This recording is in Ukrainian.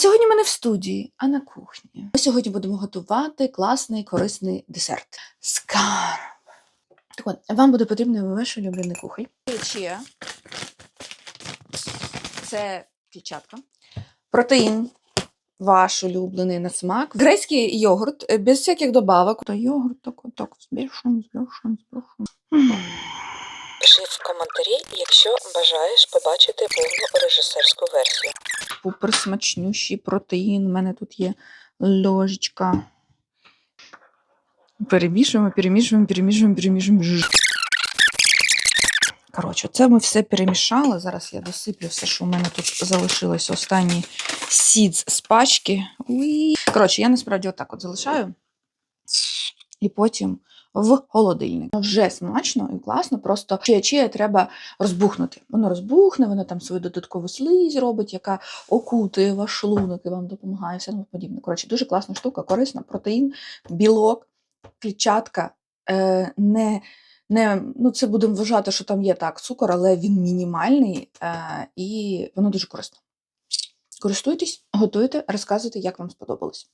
сьогодні ми не в студії, а на кухні. Ми сьогодні будемо готувати класний корисний десерт. Скарб. Так от, вам буде потрібен ваш улюблений кухоль. Це клітчатка. Протеїн. Ваш улюблений на смак. Грецький йогурт е, без всяких добавок. Та йогурт так, так, збільшуємо, збільшуємо, збільшуємо. Пиши в коментарі, якщо бажаєш побачити повну режисерську версію. Супер смачнющий протеїн. У мене тут є ложечка. Перемішуємо, перемішуємо, перемішуємо, перемішуємо. Коротше, це ми все перемішали. Зараз я досиплю все, що у мене тут залишилось останній сідз з пачки. Коротше, я насправді отак от залишаю. І потім в холодильник. Вже смачно і класно, просто чия чия треба розбухнути. Воно розбухне, воно там свою додаткову слизь робить, яка окутує ваш шлунок і вам допомагає, все тому подібне. Коротше, дуже класна штука, корисна, протеїн, білок, клітчатка. Е, не, не, ну це будемо вважати, що там є так цукор, але він мінімальний е, і воно дуже корисне. Користуйтесь, готуйте, розказуйте, як вам сподобалось.